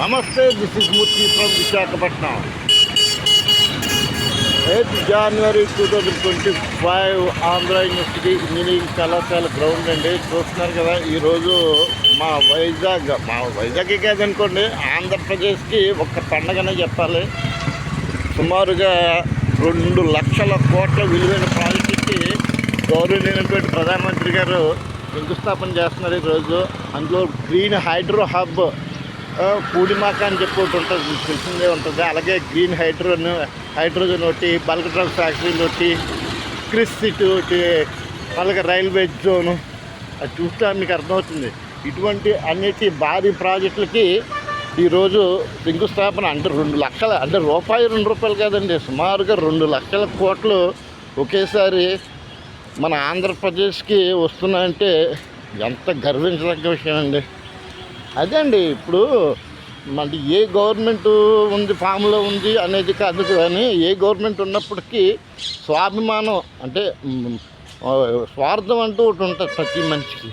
నమస్తే this is Murthy from Visakhapatnam eighth January two thousand twenty five Andhra university engineering కళాశాల ground అండి చూస్తున్నారు కదా. ఈరోజు మా వైజాగ్ మా వైజాగ్ కాదనుకోండి ఆంధ్రప్రదేశ్కి ఒక పండగనే చెప్పాలి. సుమారుగా రెండు లక్షల కోట్ల విలువైన ప్రాజెక్టుకి గౌరవనీయమైనటువంటి ప్రధానమంత్రి గారు శంకుస్థాపన చేస్తున్నారు ఈరోజు అందులో గ్రీన్ హైడ్రో హబ్ పూడిమాక అని చెప్పి ఒకటి ఉంటుంది మీకు తెలిసిందే ఉంటుంది? అలాగే గ్రీన్ హైడ్రోజన్ హైడ్రోజన్ ఒకటి బల్క్ డ్రగ్ ఫ్యాక్టరీలు ఒకటి క్రిస్ సిటీ ఒకటి అలాగే రైల్వే జోను. అది చూస్తే మీకు అర్థమవుతుంది. ఇటువంటి అన్నిటి భారీ ప్రాజెక్టులకి ఈరోజు శంకుస్థాపన అంటే రెండు లక్షల అంటే రూపాయి రెండు రూపాయలు కాదండి. సుమారుగా రెండు లక్షల కోట్లు ఒకేసారి మన ఆంధ్రప్రదేశ్కి వస్తున్నాయంటే ఎంత గర్వించదగ్గ విషయం అండి అదే అండి ఇప్పుడు మళ్ళీ ఏ గవర్నమెంట్ ఉంది ఫామ్లో ఉంది అనేది కాదు కానీ ఏ గవర్నమెంట్ ఉన్నప్పటికీ స్వాభిమానం అంటే స్వార్థం అంటూ ఒకటి ఉంటుంది ప్రతి మనిషికి.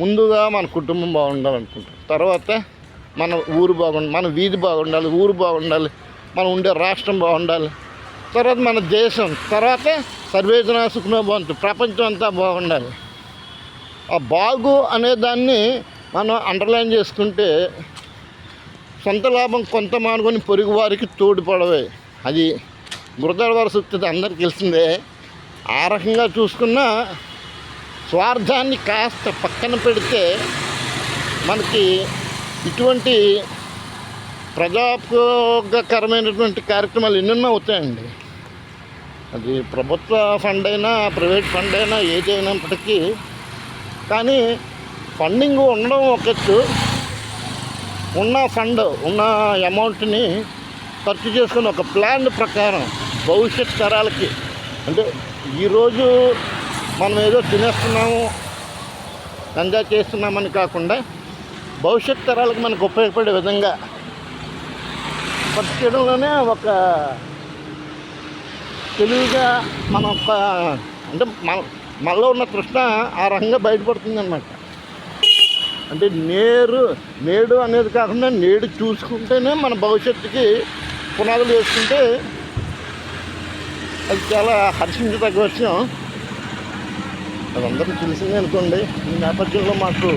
ముందుగా మన కుటుంబం బాగుండాలనుకుంటాం. తర్వాత మన ఊరు బాగుండాలి మన వీధి బాగుండాలి ఊరు బాగుండాలి మనం ఉండే రాష్ట్రం బాగుండాలి. తర్వాత మన దేశం తర్వాత సర్వేజన బాగుంటుంది ప్రపంచం అంతా బాగుండాలి. ఆ బాగు అనే దాన్ని మనం అండర్లైన్ చేసుకుంటే సొంత లాభం కొంత మానుకొని పొరుగు వారికి తోడుపడవే అది గురదాడవారి సూక్తి అందరికి తెలిసిందే. ఆ రకంగా చూసుకున్న స్వార్థాన్ని కాస్త పక్కన పెడితే మనకి ఇటువంటి ప్రజాపయోగకరమైనటువంటి కార్యక్రమాలు ఎన్నెన్నో అవుతాయండి. అది ప్రభుత్వ ఫండ్ అయినా ప్రైవేట్ ఫండ్ అయినా ఏది అయినప్పటికీ కానీ ఫండింగ్ ఉండడం ఒక ఉన్న ఫండ్ ఉన్న అమౌంట్ని ఖర్చు చేసుకుని ఒక ప్లాన్ ప్రకారం భవిష్యత్ తరాలకి. అంటే ఈరోజు మనం ఏదో తినేస్తున్నాము ఎంజాయ్ చేస్తున్నామని కాకుండా భవిష్యత్ తరాలకు మనకు ఉపయోగపడే విధంగా ఖర్చు చేయడంలోనే ఒక తెలివిగా మనం ఒక అంటే మన మనలో ఉన్న కృష్ణ ఆ రంగం బయటపడుతుంది అనమాట అంటే నేరు నేడు అనేది కాకుండా నేడు చూసుకుంటేనే మన భవిష్యత్తుకి పునాదులు వేసుకుంటే అది చాలా హర్షించదగ్గ విషయం. అది తెలిసిందే అనుకోండి. ఈ నేపథ్యంలో మాకు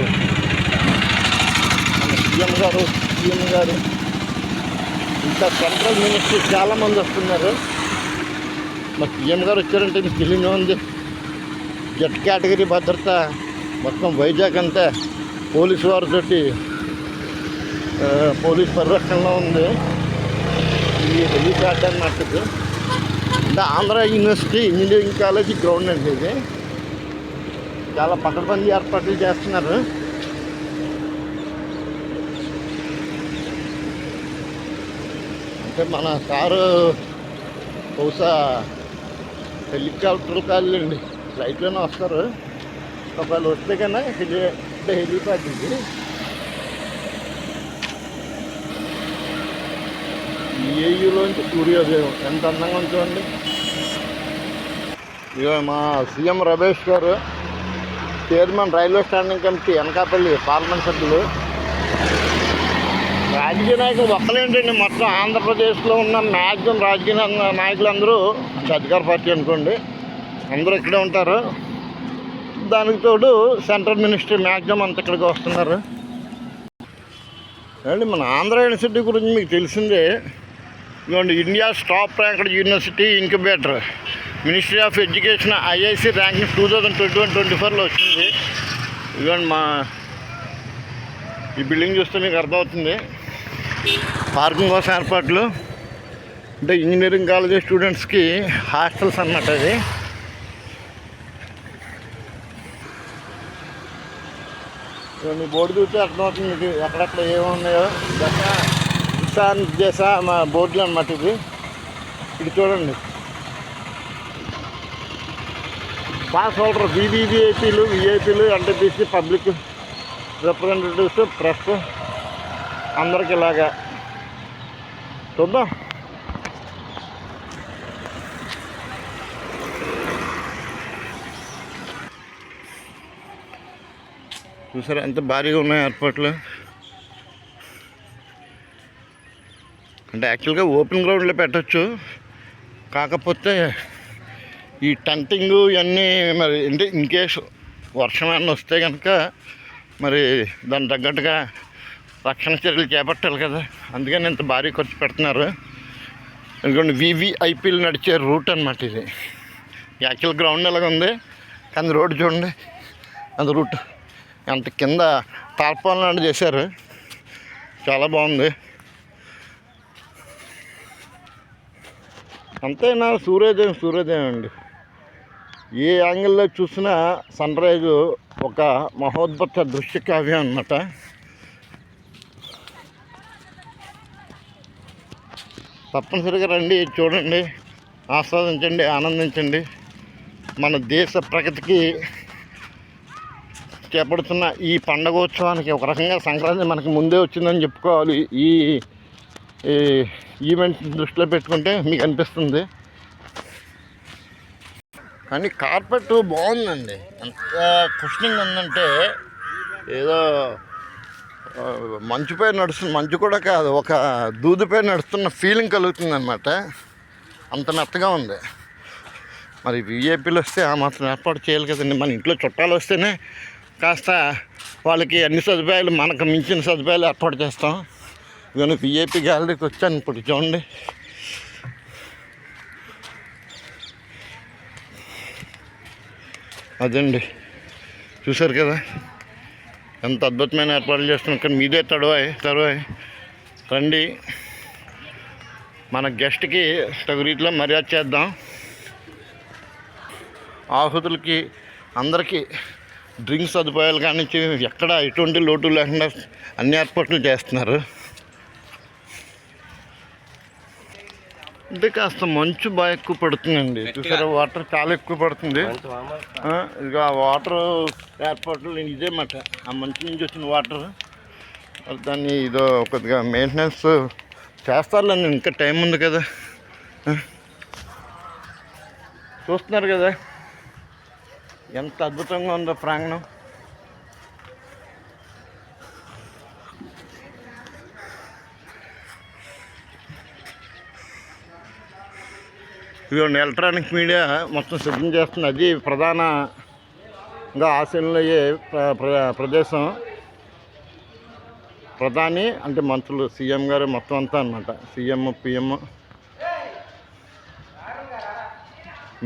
మన సీఎం గారు సీఎం గారు ఇంకా సెంట్రల్ మినిస్టర్ చాలామంది వస్తున్నారు. మా సీఎం గారు వచ్చారంటే మీకు తెలియని ఉంది జెట్ కేటగిరీ భద్రత మొత్తం వైజాగ్ అంతా పోలీసు వారితోటి పోలీస్ పరిరక్షణలో ఉంది. ఈ హెలిప్యాడ్ అన్నమాట అంటే Andhra university engineering college ground అండి ఇది. చాలా పకడ్బందీ ఏర్పాట్లు చేస్తున్నారు. అంటే మన సారు బహుశా హెలికాప్టర్ కాళ్ళండి ఫ్లైట్లోనే వస్తారు. ఒకవేళ వస్తే కన్నా హెలి అంటే హెలిప్యాడ్ ఇది ఏయులోంచి సూర్యోదయం ఎంత అందంగా ఉంది చూడండి ఇక మా సీఎం రమేష్ గారు chairman railway standing committee Anakapalli parliament సభ్యులు రాజకీయ నాయకులు ఒక్కలేంటండి మొత్తం ఆంధ్రప్రదేశ్లో ఉన్న మ్యాక్సిమం రాజకీయ నాయకులందరూ అంటే అధికార పార్టీ అనుకోండి అందరూ ఇక్కడే ఉంటారు దానికి తోడు సెంట్రల్ మినిస్టర్ మ్యాక్సిమం అంత ఇక్కడికి వస్తున్నారు. అండి మన ఆంధ్ర యూనివర్సిటీ గురించి మీకు తెలిసిందే. ఇదిగోండి India top ranked university incubator ministry of education IIC ranking two thousand twenty one twenty ఫోర్లో వచ్చింది. ఇదిగోండి మా ఈ బిల్డింగ్ చూస్తే మీకు అర్థమవుతుంది. పార్కింగ్ కోసం ఏర్పాట్లు. అంటే ఇంజనీరింగ్ కాలేజీ స్టూడెంట్స్కి హాస్టల్స్ అన్నట్టు అది మీ బోర్డు చూస్తే అర్థమవుతుంది మీకు ఎక్కడెక్కడ ఏమున్నాయో. దశ దిశా దేశ మా బోర్డులు అన్నమాట ఇది. ఇది చూడండి. పాస్ హోల్డర్ బీబీవీఐపీలు విఐపీలు ఎన్టీపీసీ పబ్లిక్ రిప్రజెంటేటివ్స్ ప్రెస్ అందరికి ఇలాగా. చూద్దాం. చూసారా ఎంత భారీగా ఉన్నాయి ఏర్పాట్లు? అంటే యాక్చువల్గా ఓపెన్ గ్రౌండ్లో పెట్టచ్చు. కాకపోతే ఈ టంటింగ్ ఇవన్నీ మరి అంటే ఇన్కేస్ వర్షం ఏమన్నా వస్తే కనుక మరి దాని తగ్గట్టుగా రక్షణ చర్యలు చేపట్టాలి కదా. అందుకని ఇంత భారీ ఖర్చు పెడుతున్నారు. ఎందుకంటే వివిఐపీలు నడిచే రూట్ అనమాట ఇది. యాక్చువల్ గ్రౌండ్ ఎలాగ ఉంది కానీ రోడ్డు చూడండి. అది రూట్. అంత కింద టార్పాల్ లాంటి చేశారు. చాలా బాగుంది. అంతేనా? సూర్యోదయం సూర్యోదయం అండి. ఏ యాంగిల్లో చూసినా సన్ రైజ్ ఒక మహోద్భత దృశ్య కావ్యం అన్నమాట. తప్పనిసరిగా రండి చూడండి ఆస్వాదించండి ఆనందించండి. మన దేశ ప్రగతికి చేపడుతున్న ఈ పండగోత్సవానికి ఒక రకంగా సంక్రాంతి మనకి ముందే వచ్చిందని చెప్పుకోవాలి. ఈ ఈ ఈవెంట్ దృష్టిలో పెట్టుకుంటే మీకు అనిపిస్తుంది. కానీ కార్పెట్ బాగుందండి. ఎంత కుషనింగ్ ఉందంటే ఏదో మంచుపై నడుస్తుంది మంచు కూడా కాదు ఒక దూదుపై నడుస్తున్న ఫీలింగ్ కలుగుతుంది అనమాట అంత మెత్తగా ఉంది. మరి విఐపీలు వస్తే ఆ మాత్రం ఏర్పాటు చేయాలి కదండి. మన ఇంట్లో చుట్టాలు వస్తేనే కాస్త వాళ్ళకి అన్ని సదుపాయాలు మనకు మించిన సదుపాయాలు ఏర్పాటు చేస్తాం. నేను విఐపీ గ్యాలరీకి వచ్చాను ఇప్పుడు చూడండి. అదండి. చూశారు కదా? ఎంత అద్భుతమైన ఏర్పాట్లు చేస్తున్నాం. కానీ మీదే తడవాయి తడవాయి రండి. మన గెస్ట్కి తగు రీతిలో మర్యాద చేద్దాం. ఆహుతులకి అందరికీ డ్రింక్స్ సదుపాయాలు కానించి ఎక్కడ ఎటువంటి లోటు లేకుండా అన్ని ఏర్పాట్లు చేస్తున్నారు. అంటే కాస్త మంచు బాగా ఎక్కువ పడుతుందండి. చూసారా వాటర్ చాలా ఎక్కువ పడుతుంది. ఇదిగో ఆ వాటర్ ఏర్పాట్లు ఇదే మాట. ఆ మంచు నుంచి వచ్చిన వాటర్. దాన్ని ఇదో కొద్దిగా మెయింటెనెన్స్ చేస్తారులేండి ఇంకా టైం ఉంది కదా. చూస్తున్నారు కదా. ఎంత అద్భుతంగా ఉందో ప్రాంగణం. ఇదిగోండి ఎలక్ట్రానిక్ మీడియా మొత్తం సిద్ధం చేస్తుంది. అది ప్రధానంగా ఆశయంలో అయ్యే ప్ర- ప్ర- ప్రదేశం. ప్రధాని అంటే మంత్రులు సీఎం గారు మొత్తం అంతా అనమాట సీఎం పిఎం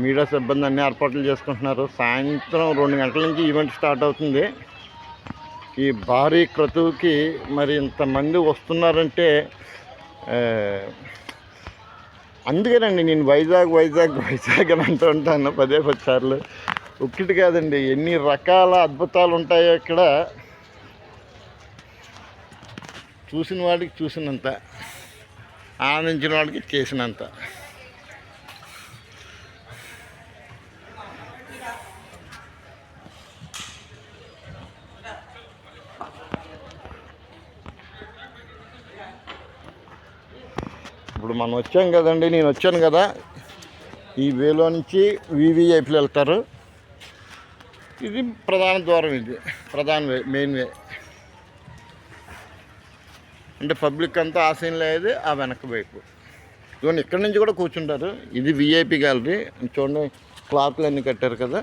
మీడియా సిబ్బంది అన్ని ఏర్పాట్లు చేసుకుంటున్నారు. సాయంత్రం రెండు గంటల నుంచి ఈవెంట్ స్టార్ట్ అవుతుంది. ఈ భారీ క్రతువుకి మరి ఇంతమంది వస్తున్నారంటే అందుకేనండి నేను వైజాగ్ వైజాగ్ వైజాగ్ అని అంటూ ఉంటాను. పదే పది సార్లు. ఒక్కటి కాదండి ఎన్ని రకాల అద్భుతాలు ఉంటాయో ఇక్కడ చూసిన వాడికి చూసినంత ఆనందించిన వాడికి చేసినంత. ఇప్పుడు మనం వచ్చాం కదండి నేను వచ్చాను కదా. ఈ వేలో నుంచి వివిఐపీలు వెళ్తారు. ఇది ప్రధాన ద్వారం ఇది ప్రధాన వే మెయిన్ వే. అంటే పబ్లిక్ అంతా ఆశయం లేదు ఆ వెనక వైపు. ఇవన్నీ ఇక్కడి నుంచి కూడా కూర్చుంటారు. ఇది విఐపి గ్యాలరీ చూడండి క్లాత్లు అన్నీ కట్టారు కదా.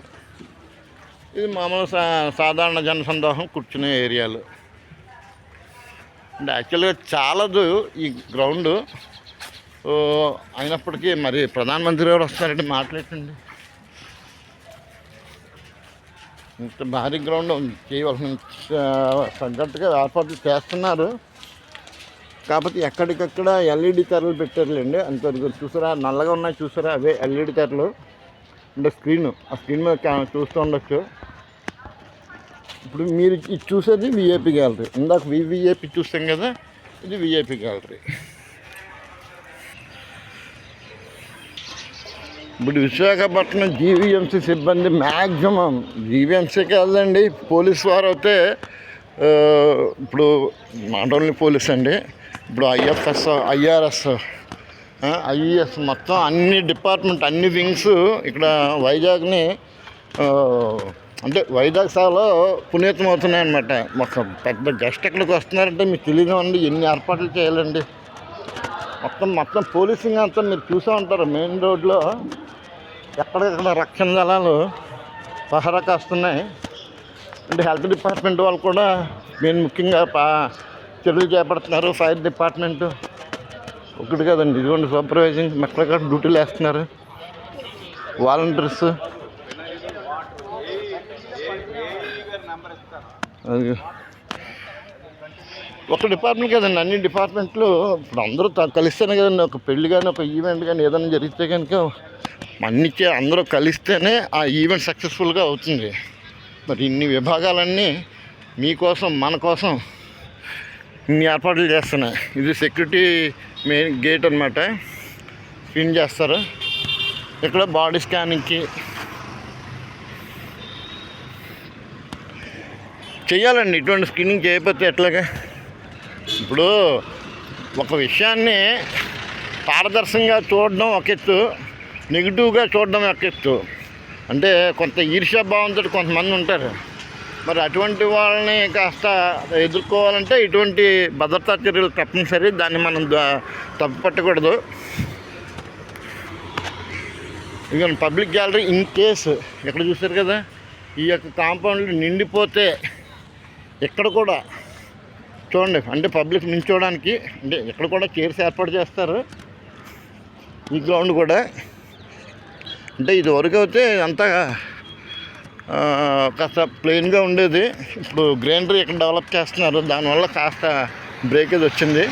ఇది మామూలు సా సాధారణ జనసందోహం కూర్చునే ఏరియాలు. అంటే యాక్చువల్గా చాలదు ఈ గ్రౌండ్ అయినప్పటికీ మరి ప్రధానమంత్రి గారు వస్తారంటే మాట్లాడండి ఇంత భారీ గ్రౌండ్ ఉంది. చేయవలసిన తగ్గట్టుగా ఏర్పాట్లు చేస్తున్నారు. కాకపోతే ఎక్కడికక్కడ ఎల్ఈడి తెరలు పెట్టారులేండి. అంతవరకు చూసారా నల్లగా ఉన్నాయి చూసారా? అవే ఎల్ఈడి తెరలు. అంటే స్క్రీన్ ఆ స్క్రీన్ మీద చూస్తూ ఉండొచ్చు. ఇప్పుడు మీరు ఇది చూసేది విఐపి గ్యాలరీ. ఇందాక వివిఐపి చూస్తాం కదా ఇది విఐపి గ్యాలరీ. ఇప్పుడు విశాఖపట్నం జీవీఎంసీ సిబ్బంది మ్యాక్సిమం జీవీఎంసీ కాదండి పోలీస్ వారు అయితే ఇప్పుడు నాట్ ఓన్లీ పోలీస్ అండి ఇప్పుడు ఐఎఫ్ఎస్ ఐఆర్ఎస్ ఐఈఎస్ మొత్తం అన్ని డిపార్ట్మెంట్ అన్ని వింగ్స్ ఇక్కడ వైజాగ్ని అంటే వైజాగ్ సేవలో పునీతం అవుతున్నాయి అనమాట మొత్తం పెద్ద గెస్ట్ ఎక్కడికి వస్తున్నారంటే మీకు తెలియదు అండి ఎన్ని ఏర్పాట్లు చేయాలండి. మొత్తం మొత్తం పోలీసింగ్ అంతా మీరు చూసే ఉంటారు. మెయిన్ రోడ్లో ఎక్కడెక్కడ రక్షణ దళాలు పహరా కాస్తున్నాయి. అంటే హెల్త్ డిపార్ట్మెంట్ వాళ్ళు కూడా మెయిన్ ముఖ్యంగా పా చర్యలు చేపడుతున్నారు. ఫైర్ డిపార్ట్మెంటు ఒకటి కదండి ఇదిగోండి సూపర్వైజింగ్ ఎక్కడెక్కడ డ్యూటీలు వేస్తున్నారు. వాలంటీర్స్. అది ఒక డిపార్ట్మెంట్ కదండి అన్ని డిపార్ట్మెంట్లు ఇప్పుడు అందరూ త- కలిస్తేనే కదండి ఒక పెళ్ళి కానీ ఒక ఈవెంట్ కానీ ఏదైనా జరిగితే కనుక అన్నికే అందరూ కలిస్తేనే ఆ ఈవెంట్ సక్సెస్ఫుల్గా అవుతుంది. మరి ఇన్ని విభాగాలన్నీ మీకోసం మన కోసం ఇన్ని ఏర్పాట్లు చేస్తున్నాయి. ఇది సెక్యూరిటీ మెయిన్ గేట్ అనమాట స్క్రీన్ చేస్తారు. ఇక్కడ బాడీ స్కానింగ్కి చేయాలండి ఇటువంటి స్క్రీనింగ్ చేయకపోతే ఎట్లాగా? ఇప్పుడు ఒక విషయాన్ని పారదర్శకంగా చూడడం ఒక ఎత్తు నెగిటివ్గా చూడడం ఒక ఎత్తు. అంటే కొంత ఈర్ష్యాభావంతో కొంతమంది ఉంటారు. మరి అటువంటి వాళ్ళని కాస్త ఎదుర్కోవాలంటే ఇటువంటి భద్రతా చర్యలు తప్పనిసరి. దాన్ని మనం తప్పు తప్పుపట్టకూడదు. ఇక పబ్లిక్ గ్యాలరీ ఇన్ కేసు. ఎక్కడ చూశారు కదా? ఈ యొక్క కాంపౌండ్లు నిండిపోతే ఎక్కడ కూడా చూడండి అంటే పబ్లిక్ నించోవడానికి అంటే ఇక్కడ కూడా చైర్స్ ఏర్పాటు చేస్తారు. ఈ గ్రౌండ్ కూడా. అంటే ఇది వరకు అయితే అంతా కాస్త ప్లెయిన్గా ఉండేది. ఇప్పుడు గ్రైండర్ ఇక్కడ డెవలప్ చేస్తున్నారు. దానివల్ల కాస్త బ్రేకేజ్ వచ్చింది.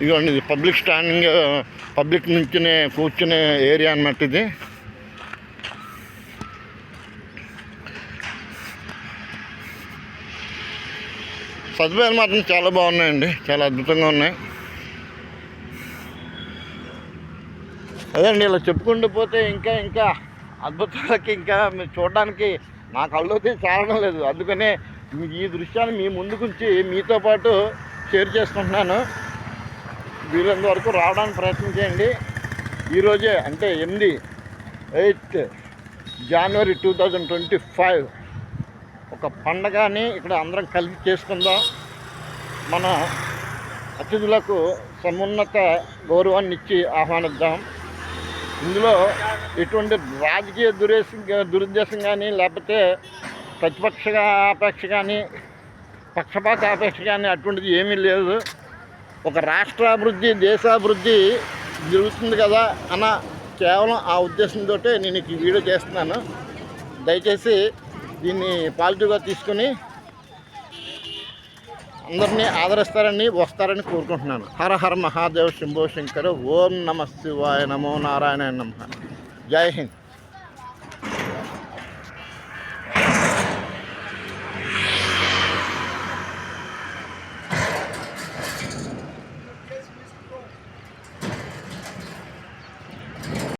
ఇదిగోండి ఇది పబ్లిక్ స్టాండింగ్ పబ్లిక్ నుంచునే కూర్చునే ఏరియా అన్నమాట ఇది. సదుపాయాలు మాత్రం చాలా బాగున్నాయండి. చాలా అద్భుతంగా ఉన్నాయి. అదండి ఇలా చెప్పుకుంటూ పోతే ఇంకా ఇంకా అద్భుతాలకి ఇంకా మీరు చూడడానికి నా అయితే చాలడం లేదు. అందుకనే ఈ దృశ్యాన్ని మీ ముందుకుంచి మీతో పాటు షేర్ చేసుకుంటున్నాను. వీలంత వరకు రావడానికి ప్రయత్నం చేయండి. ఈరోజే అంటే ఎనిమిది eighth January two thousand twenty five ఒక పండగని ఇక్కడ అందరం కలిసి చేసుకుందాం. మన అతిథులకు సమున్నత గౌరవాన్ని ఇచ్చి ఆహ్వానిద్దాం. ఇందులో ఎటువంటి రాజకీయ దురేశ దురుద్దేశం కానీ లేకపోతే ప్రతిపక్ష ఆపేక్ష కానీ పక్షపాత ఆపేక్ష కానీ అటువంటిది ఏమీ లేదు. ఒక రాష్ట్రాభివృద్ధి దేశాభివృద్ధి జరుగుతుంది కదా అన్న కేవలం ఆ ఉద్దేశంతో నేను ఈ వీడియో చేస్తున్నాను. దయచేసి దీన్ని పాజిటివ్గా తీసుకుని అందరినీ ఆదరిస్తారని వస్తారని కోరుకుంటున్నాను. హర హర మహాదేవ్ శంభో శంకర్ ఓం నమ శివాయ నమో నారాయణ నమ. జై హింద్.